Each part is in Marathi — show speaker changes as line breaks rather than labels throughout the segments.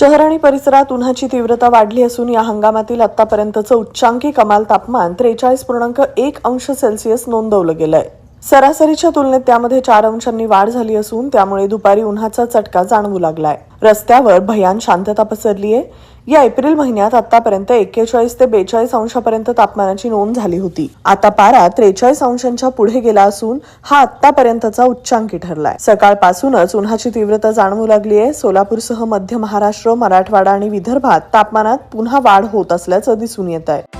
शहर आणि परिसरात उन्हाची तीव्रता वाढली असून या हंगामातील आतापर्यंतचं उच्चांकी कमाल तापमान त्रेचाळीस पूर्णांक एक अंश सेल्सिअस नोंदवलं गेलं आहे सरासरीच्या तुलनेत त्यामध्ये चार अंशांनी वाढ झाली असून त्यामुळे दुपारी उन्हाचा चटका जाणवू लागलाय. रस्त्यावर भयान शांतता पसरली आहे या एप्रिल महिन्यात आतापर्यंत एक्केचाळीस ते बेचाळीस अंशापर्यंत तापमानाची नोंद झाली होती. आता पारा त्रेचाळीस अंशांच्या पुढे गेला असून हा आतापर्यंतचा उच्चांकी ठरलाय. सकाळपासूनच उन्हाची तीव्रता जाणवू लागली आहे सोलापूरसह मध्य महाराष्ट्र मराठवाडा आणि विदर्भात तापमानात पुन्हा वाढ होत असल्याचं दिसून येत आहे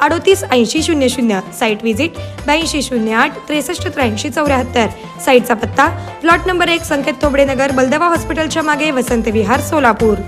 अडोतीस ऐंशी शून्य शून्य साईट व्हिजिट ब्याऐंशी शून्य आठ त्रेसष्ट त्र्याऐंशी चौऱ्याहत्तर. साईटचा पत्ता प्लॉट नंबर एक संकेत थोबडे नगर बलदवा हॉस्पिटलच्या मागे वसंत विहार सोलापूर.